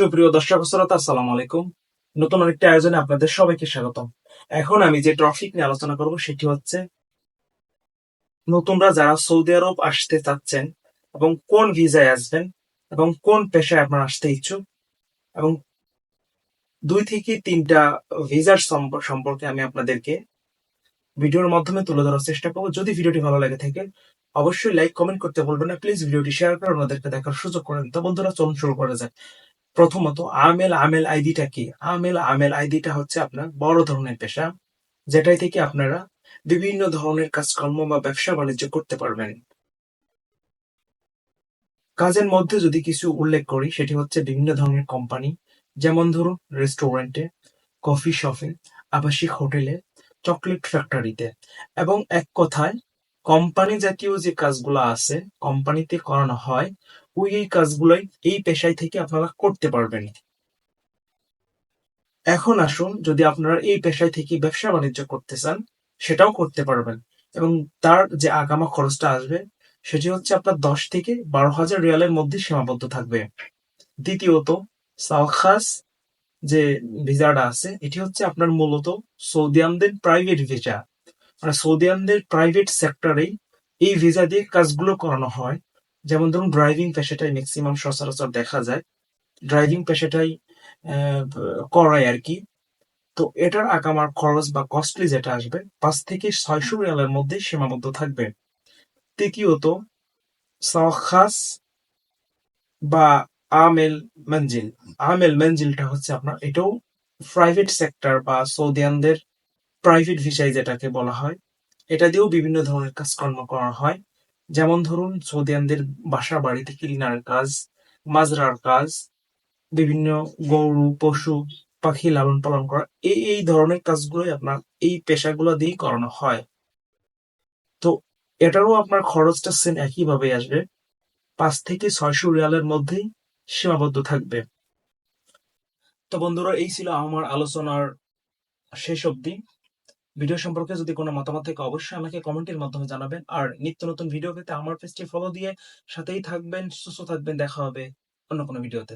সুপ্রিয় দর্শক শ্রোতা, আসসালামু আলাইকুম। নতুন আরেকটি আয়োজনে আপনাদের সবাইকে স্বাগতম। এখন আমি যে টপিক নিয়ে আলোচনা করব, সেটি হচ্ছে নতুনরা যারা সৌদি আরব আসতে চাচ্ছেন এবং কোন ভিসায় আসবেন এবং কোন পেশায় আপনারা আসতে ইচ্ছুক এবং দুই থেকে তিনটা ভিসার সম্প- সম্পর্কে আমি আপনাদেরকে ভিডিওর মাধ্যমে তুলে ধরার চেষ্টা করব। যদি ভিডিওটি ভালো লাগে থাকে, অবশ্যই লাইক, কমেন্ট করতে বলবেন না। প্লিজ ভিডিওটি শেয়ার করে ওনাদেরকে দেখার সুযোগ করেন তো বন্ধুরা, চলুন শুরু করা যায় প্রথমত আমেল আমেল আইডিটা কি? আমেল আমেল আইডিটা হচ্ছে আপনার বড় ধরনের পেশা, যেটাই থেকে আপনারা বিভিন্ন ধরনের কাজকর্ম বা ব্যবসা বাণিজ্য করতে পারবেন। কাজের মধ্যে যদি কিছু উল্লেখ করি, সেটি হচ্ছে বিভিন্ন ধরনের কোম্পানি, যেমন ধরুন রেস্টুরেন্টে, কফি শপে, আবাসিক হোটেলে, চকলেট ফ্যাক্টরিতে, এবং এক কথায় কোম্পানি জাতীয় যে কাজগুলো আছে, কোম্পানিতে করানো হয়, ওই, এই কাজগুলোই এই পেশায় থেকে আপনারা করতে পারবেন। এখন আসুন, যদি আপনারা এই পেশায় থেকে ব্যবসা বাণিজ্য করতে চান, সেটাও করতে পারবেন। এবং তার যে আগামা খরচটা আসবে, সেটি হচ্ছে আপনার দশ থেকে বারো হাজার রিয়ালের মধ্যে সীমাবদ্ধ থাকবে। দ্বিতীয়ত সাওখাস যে ভিসাটা আছে, এটি হচ্ছে আপনার মূলত সৌদিয়ানদের প্রাইভেট ভিসা মানে সৌদিয়ানদের প্রাইভেট সেক্টরেই এই ভিসা দিয়ে কাজগুলো করানো হয়। যেমন ধরুন ড্রাইভিং পেশাটাই ম্যাক্সিমাম সচরাচর দেখা যায়। ড্রাইভিং পেশাটাই করায় আর কি। তো এটার আগামার খরচ বা কস্টলি যেটা আসবে, পাঁচ থেকে ছয়শো রিয়ালের মধ্যে সীমাবদ্ধ থাকবে। তৃতীয়ত, সাওখাস বা আমেল মঞ্জিল। আমেল মঞ্জিলটা হচ্ছে আপনার, এটাও প্রাইভেট সেক্টর বা সৌদিয়ানদের প্রাইভেট ভিসাই যেটাকে বলা হয়, এটা দিয়েও বিভিন্ন ধরনের কাজকর্ম করা হয়। যেমন ধরুন, সৌদিয়ানদের বাসা বাড়িতে ক্লিনার কাজ, মাজরার কাজ, বিভিন্ন গরু, পশু, পাখি লালন পালন করা, এই এই ধরনের কাজগুলোই আপনার এই পেশাগুলো দিয়েই করানো হয়। তো এটারও আপনার খরচটা সেম একইভাবে আসবে, পাঁচ থেকে ছয়শো রিয়ালের মধ্যেই সীমাবদ্ধ থাকবে। তো বন্ধুরা, এই ছিল আমার আলোচনার শেষ অবধি। ভিডিও সম্পর্কে যদি কোনো মতামত থাকে, অবশ্যই আমাকে কমেন্টের মাধ্যমে জানাবেন। আর নিত্য নতুন ভিডিও পেতে আমার পেজটি ফলো দিয়ে সাথেই থাকবেন, সুস্থ থাকবেন, দেখা হবে অন্য কোনো ভিডিওতে